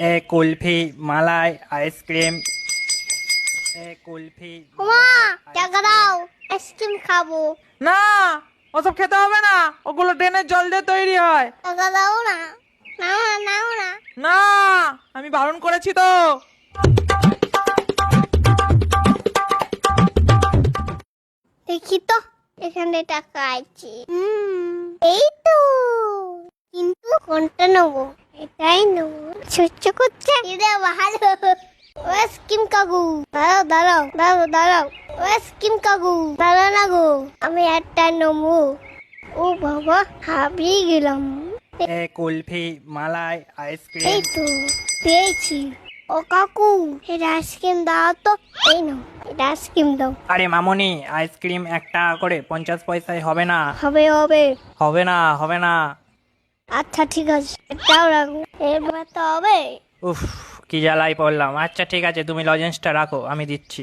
এ kulfi malai ice cream এ কুলফি মা টাকা দাও আইসক্রিম খাব। না ওসব খেতে হবে না। ওগুলো ড্রেনের জল দিয়ে তৈরি হয়। টাকা দাও না না নাও না। না আমি বারণ করেছি তো। দেখি তো এখানে টাকা আছে। হুম, এই তো। কিন্তু কোনটা নেব? এটাই নেব। ছোট্ট করছে? এটা ভালো। ও স্কিম কাকু। দাঁড়াও দাঁড়াও দাঁড়াও দাঁড়াও। ও স্কিম কাকু দাঁড়াও না গো। আমি একটা নেব ও বাবা হাবিয়ে গেলাম। এ কুলফি মালাই এই আইসক্রিম তো পেয়েছি। ও কাকু এটা আইসক্রিম দাও তো। এই নাও এটা আইসক্রিম দাও। আরে মামনি আইসক্রিম এক টাকা করে পঞ্চাশ পয়সায় হবে না। হবে হবে। হবে না হবে না। আচ্ছা ঠিক আছে। এটাও রাখো। এবার তো হবে উফ, কি জ্বালাই পড়লাম। আচ্ছা ঠিক আছে, তুমি লজেন্সটা রাখো, আমি দিচ্ছি।